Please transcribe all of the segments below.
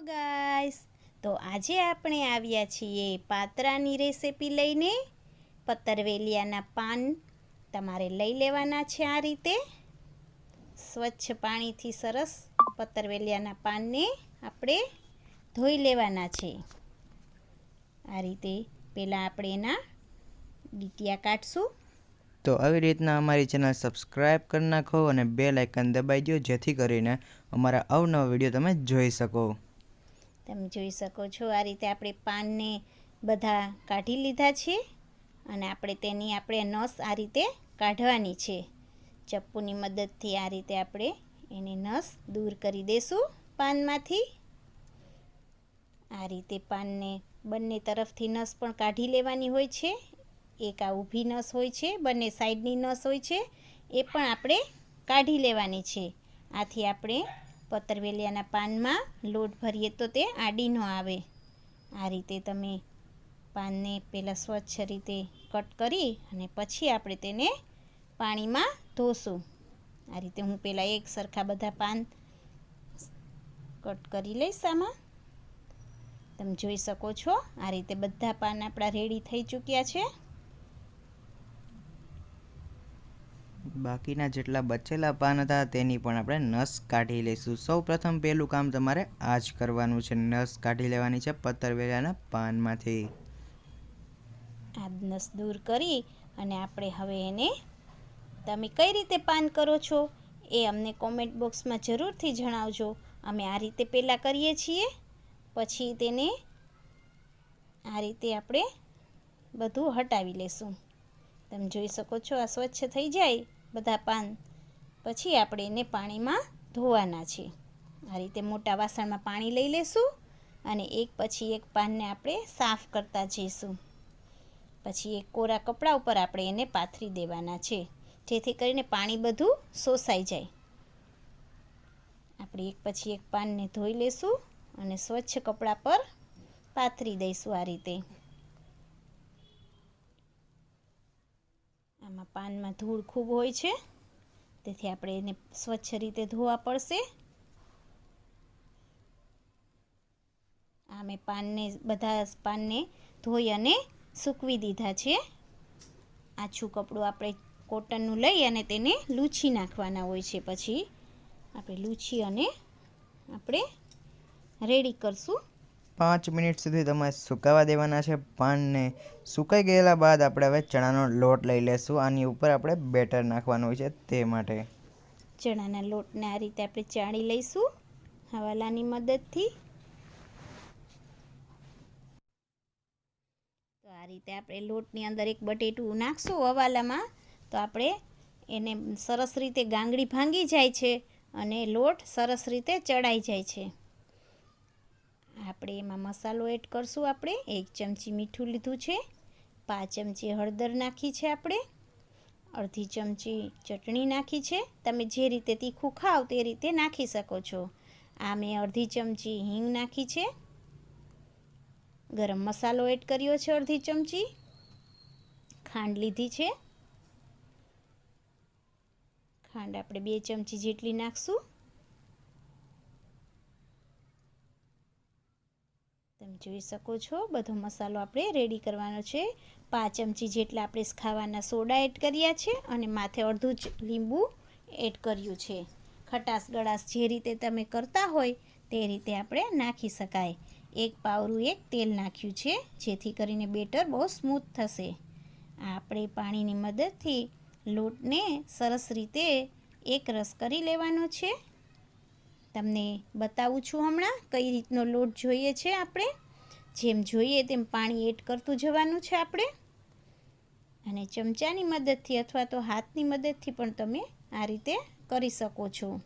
Guys તો આજે આપણે આવ્યા છીએ પાતરાની રેસીપી લઈને. પતરવેલિયાના પાન તમારે લઈ લેવાના છે આ રીતે. સ્વચ્છ પાણીથી સરસ પતરવેલિયાના પાનને આપણે ધોઈ લેવાના છે. આ રીતે પહેલાં આપણે એના ડીટિયા કાઢશું. તો આવી રીતના અમારી ચેનલ સબસ્ક્રાઈબ કરી નાખો અને બે લાઇકન દબાઈ દો જેથી કરીને અમારા અવનવા વીડિયો તમે જોઈ શકો. તમે જોઈ શકો છો આ રીતે આપણે પાનને બધા કાઢી લીધા છે અને આપણે તેની આપણે નસ આ રીતે કાઢવાની છે. ચપ્પુની મદદથી આ રીતે આપણે એની નસ દૂર કરી દેશું પાનમાંથી. આ રીતે પાનને બંને તરફથી નસ પણ કાઢી લેવાની હોય છે. એક આ ઊભી નસ હોય છે, બંને સાઈડની નસ હોય છે. એ પણ આપણે કાઢી લેવાની છે. આથી આપણે પતરવેલિયાના પાનમાં લોટ ભરીએ તો તે આડી ન આવે. આ રીતે તમે પાનને પહેલાં સ્વચ્છ રીતે કટ કરી અને પછી આપણે તેને પાણીમાં ધોશું. આ રીતે હું પહેલાં એક સરખા બધા પાન કટ કરી લઈશ આમાં. તમે જોઈ શકો છો, આ રીતે બધા પાન આપણા રેડી થઈ ચૂક્યા છે. બાકીના જેટલા બચેલા પાન હતા તેની પણ આપણે નસ કાઢી લઈશું. સૌ પ્રથમ પહેલું કામ તમારે આ જ કરવાનું છે. નસ કાઢી લેવાની છે પતરવેલાના પાનમાંથી. આ નસ દૂર કરી અને આપણે હવે એને તમે કઈ રીતે પાન કરો છો એ અમને કોમેન્ટ બોક્સમાં જરૂરથી જણાવજો. અમે આ રીતે પહેલાં કરીએ છીએ, પછી તેને આ રીતે આપણે બધું હટાવી લેશું. તમે જોઈ શકો છો આ સ્વચ્છ થઈ જાય. બધા પાન પછી આપણે એને પાણીમાં ધોવાના છે આ રીતે મોટા વાસણમાં પાણી લઈ લેશું અને એક પછી એક પાનને આપણે સાફ કરતા જઈશું. પછી એક કોરા કપડા ઉપર આપણે એને પાથરી દેવાના છે, જેથી કરીને પાણી બધું શોષાઈ જાય. આપણે એક પછી એક પાનને ધોઈ લેશું અને સ્વચ્છ કપડા પર પાથરી દઈશું આ રીતે. આમાં પાનમાં ધૂળ ખૂબ હોય છે. તેથી આપણે એને સ્વચ્છ રીતે ધોવા પડશે. આ મેં પાનને બધા પાનને ધોઈ અને સૂકવી દીધા છે. આછું કપડું આપણે કોટનનું લઈ અને તેને લૂછી નાખવાના હોય છે. પછી આપણે લૂછી અને આપણે રેડી કરશું. પાંચ મિનિટ સુધી તમારે સુકાવા દેવાના છે. પાનને સુકાઈ ગયેલા બાદ આપણે હવે ચણાનો લોટ લઈ લેશું. આની ઉપર આપણે બેટર નાખવાનું હોય છે તે માટે. ચણાના લોટને આ રીતે આપણે ચાળી લઈશું હવાલાની મદદથી. તો આ રીતે આપણે લોટની અંદર એક બટેટું નાખશું હવાલામાં. તો આપણે એને સરસ રીતે ગાંગડી ભાંગી જાય છે અને લોટ સરસ રીતે ચડાઈ જાય છે. આપણે એમાં મસાલો એડ કરશું આપણે. એક ચમચી મીઠું લીધું છે. પાંચ ચમચી હળદર નાખી છે આપણે. અડધી ચમચી ચટણી નાખી છે. તમે જે રીતે તીખું ખાઓ તે રીતે નાખી શકો છો. આ મેં અડધી ચમચી હિંગ નાખી છે. ગરમ મસાલો એડ કર્યો છે અડધી ચમચી. ખાંડ લીધી છે. ખાંડ આપણે બે ચમચી જેટલી નાખશું. જોઈ શકો છો. બધો મસાલો આપણે રેડી કરવાનો છે. પાંચ ચમચી જેટલા આપણે ખાવાના સોડા એડ કર્યા છે અને માથે અડધું જ લીંબુ એડ કર્યું છે. ખટાશ ગળાશ જે રીતે તમે કરતા હોય તે રીતે આપણે નાખી શકાય. એક પાવરું એક તેલ નાખ્યું છે, જેથી કરીને બેટર બહુ સ્મૂથ થશે. આપણે પાણીની મદદથી લોટને સરસ રીતે એક રસ કરી લેવાનો છે. તમને બતાવું છું હમણાં કઈ રીતનો લોટ જોઈએ છે આપણે. જેમ જોઈએ તેમ પાણી એડ કરતું જવાનું છે આપણે. અને ચમચાની મદદથી અથવા તો હાથની મદદથી પણ તમે આ રીતે કરી શકો છો.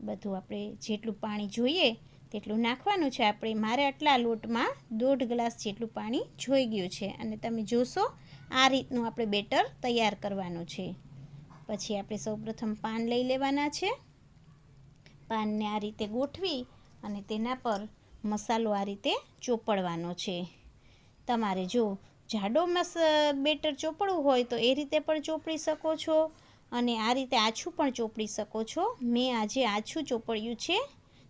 બધું આપણે જેટલું પાણી જોઈએ તેટલું નાખવાનું છે. આપણે મારે આટલા લોટમાં દોઢ ગ્લાસ જેટલું પાણી જોઈ ગયું છે. અને તમે જોશો આ રીતનું આપણે બેટર તૈયાર કરવાનું છે. પછી આપણે સૌપ્રથમ પાન લઈ લેવાના છે. પાનને આ રીતે ગોઠવી અને તેના પર મસાલો આ રીતે ચોપડવાનો છે. તમારે જો જાડો મસ, બેટર ચોપડવું હોય તો એ રીતે પણ ચોપડી શકો છો અને આ રીતે આછું પણ ચોપડી શકો છો. મેં આજે આછું ચોપડ્યું છે,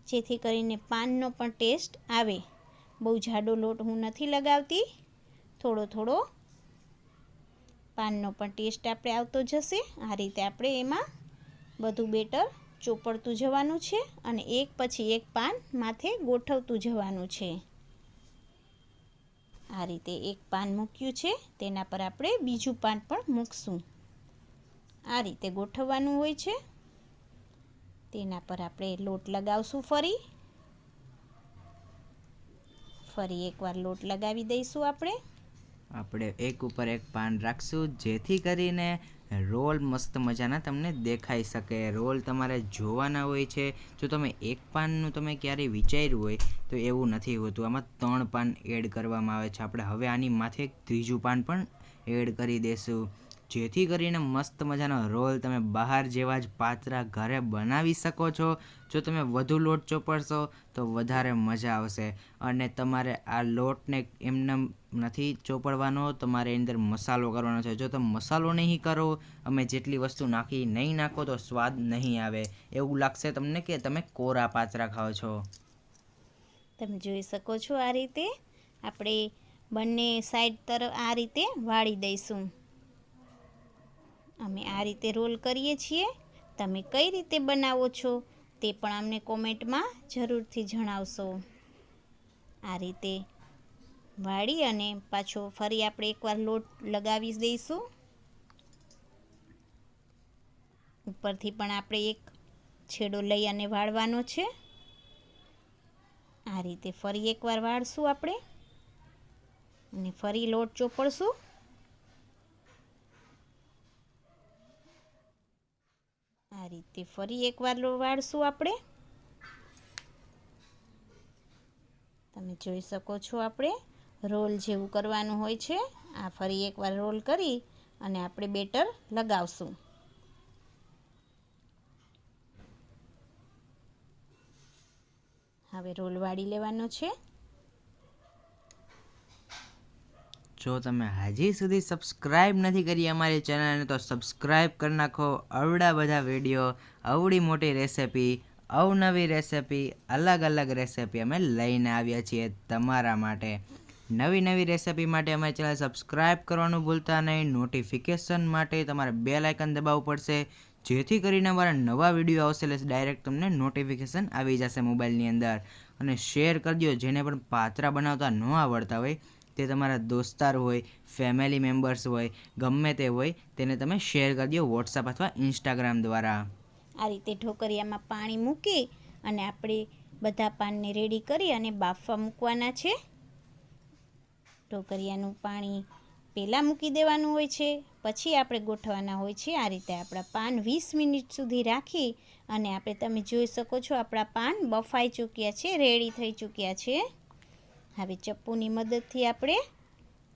જેથી કરીને પાનનો પણ ટેસ્ટ આવે. બહુ જાડો લોટ હું નથી લગાવતી. થોડો થોડો પાનનો પણ ટેસ્ટ આપણે આવતો જશે. આ રીતે આપણે એમાં બધું બેટર ચોપડતું જવાનું છે અને એક પછી એક પાન માથે ગોઠવતું જવાનું છે. આ રીતે એક પાન મૂક્યું છે, તેના પર આપણે બીજું પાન પણ મૂકશું. આ રીતે ગોઠવવાનું હોય છે. તેના પર આપણે લોટ લગાવશું ફરી. ફરી એકવાર લોટ લગાવી દઈશું આપણે. આપણે એક ઉપર એક પાન રાખશું, જેથી કરીને રોલ મસ્ત મજાના તમને દેખાઈ શકે. રોલ તમારે જોવાના હોય છે. જો તમે એક પાનનું તમે ક્યારેય વિચાર્યું હોય, તો એવું નથી હોતું. આમાં ત્રણ પાન એડ કરવામાં આવે છે. આપણે હવે આની માથે એક ત્રીજું પાન પણ એડ કરી દઈશું જેથી કરીને મસ્ત મજાનો રોલ તમે બહાર જેવા જ પાતરા ઘરે બનાવી શકો છો. જો તમે વધુ લોટ ચોપડશો, તો વધારે મજા આવશે. અને તમારે આ લોટને એમને નથી ચોપડવાનો, તમારે એની અંદર મસાલો કરવાનો છે. જો તમે મસાલો નહીં કરો, અમે જેટલી વસ્તુ નાખી નહીં નાખો, તો સ્વાદ નહીં આવે. એવું લાગશે તમને કે તમે કોરા પાતરા ખાઓ છો? તમે જોઈ શકો છો આ રીતે. આપણે બંને સાઈડ તરફ આ રીતે વાળી દઈશું. અમે આ રીતે રોલ કરીએ છીએ. તમે કઈ રીતે બનાવો છો તે પણ અમને કોમેન્ટમાં જરૂરથી જણાવશો. આ રીતે વાળી અને પાછો ફરી આપણે એકવાર લોટ લગાવી દઈશું. ઉપરથી પણ આપણે એક છેડો લઈ અને વાળવાનો છે. આ રીતે ફરી એકવાર વાળશું આપણે. અને ફરી લોટ ચોપડશું. આ રીતે ફરી એકવાર વાળશું આપણે. તમે જોઈ શકો છો આપણે રોલ જેવું કરવાનું હોય છે. આ ફરી એકવાર રોલ કરી અને આપણે બેટર લગાવશું. હવે રોલ વાળી લેવાનો છે. જો તમે હજી સુધી સબસ્ક્રાઈબ નથી કરી અમારી ચેનલને તો સબસ્ક્રાઈબ કરી નાખો. અવડા બધા વીડિયો અવડી મોટી રેસિપી અવનવી રેસિપી અલગ અલગ રેસિપી અમે લઈને આવ્યા છીએ તમારા માટે. નવી નવી રેસિપી માટે અમારી ચેનલ સબસ્ક્રાઇબ કરવાનું ભૂલતા નહીં. નોટિફિકેશન માટે તમારે બે લાયકન દબાવવું પડશે. જેથી કરીને અમારા નવા વીડિયો આવશે એટલે ડાયરેક્ટ તમને નોટિફિકેશન આવી જશે મોબાઈલની અંદર. અને શેર કરજો, જેને પણ પાત્રા બનાવતા ન આવડતા હોય. તે તમારા દોસ્તાર હોય ફેમિલી મેમ્બર્સ હોય, ગમે તે હોય, તેને તમે શેર કરી દો વોટ્સઅપ અથવા ઇન્સ્ટાગ્રામ દ્વારા. આ રીતે ઢોકરિયામાં પાણી મૂકી અને આપણે બધા પાનને રેડી કરી અને બાફવા મૂકવાના છે. ઢોકરિયાનું પાણી પહેલાં મૂકી દેવાનું હોય છે, પછી આપણે ગોઠવાના હોય છે. આ રીતે આપણા પાન વીસ મિનિટ સુધી રાખી અને આપણે તમે જોઈ શકો છો આપણા પાન બફાઈ ચૂક્યા છે રેડી થઈ ચૂક્યા છે. હવે ચપ્પુની મદદથી આપણે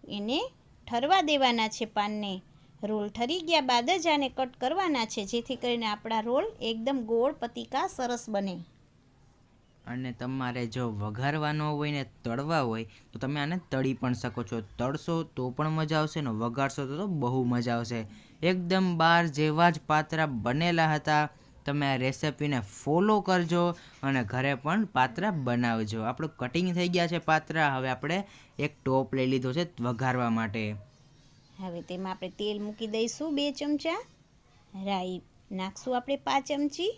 એને ઠરવા દેવાના છે પાનને. રોલ ઠરી ગયા બાદ જ આને કટ કરવાના છે, જેથી કરીને આપણા રોલ એકદમ ગોળ, પતિકા, સરસ બને. અને તમારે જો વઘારવાનો હોય ને તળવા હોય, તો તમે આને તળી પણ શકો છો. તળશો તો પણ મજા આવશે ને વઘારશો તો તો બહુ મજા આવશે. એકદમ બાર જેવા જ પાત્રા બનેલા હતા. તમે આ રેસિપીને ફોલો કરજો અને ઘરે પણ પાત્રા બનાવજો. આપણું કટિંગ થઈ ગયા છે પાત્રા. હવે આપણે એક ટોપ લઈ લીધો છે વઘારવા માટે. હવે તેમાં આપણે તેલ મૂકી દઈશું બે ચમચા. રાઈ નાખશું આપણે પાંચ ચમચી.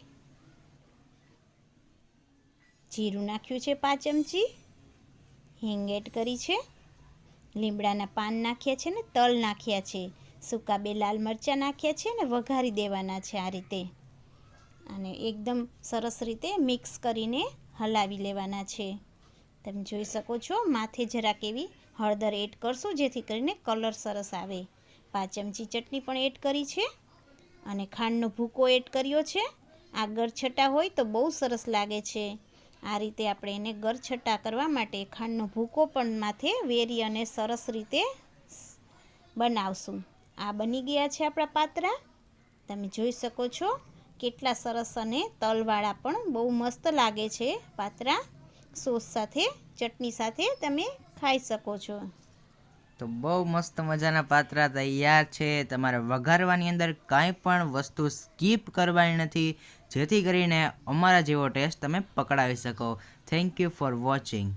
જીરું નાખ્યું છે પાંચ ચમચી. હિંગ એડ કરી છે. લીમડાના પાન નાખ્યા છે ને તલ નાખ્યા છે. સૂકા બે લાલ મરચાં નાખ્યા છે ને વઘારી દેવાના છે આ રીતે. અને એકદમ સરસ રીતે મિક્સ કરીને હલાવી લેવાના છે. તમે જોઈ શકો છો, માથે જરાક એવી હળદર એડ કરશું, જેથી કરીને કલર સરસ આવે. પાંચ ચમચી ચટણી પણ એડ કરી છે અને ખાંડનો ભૂકો એડ કર્યો છે. આ ગરછટા હોય તો બહુ સરસ લાગે છે. આ રીતે આપણે એને ગરછટા કરવા માટે ખાંડનો ભૂકો પણ માથે વેરી અને સરસ રીતે બનાવશું. આ બની ગયા છે આપણા પાત્રા. તમે જોઈ શકો છો કેટલા સરસ અને તલવાળા પણ બહુ મસ્ત લાગે છે. પાત્રા, સોસ સાથે, ચટણી સાથે તમે ખાઈ શકો છો. તો બહુ મસ્ત મજાના પાત્રા તૈયાર છે. તમારે વઘારવાની અંદર કાંઈ પણ વસ્તુ સ્કીપ કરવાની નથી. જેથી કરીને અમારા જેવો ટેસ્ટ તમે પકડાવી શકો. Thank you for watching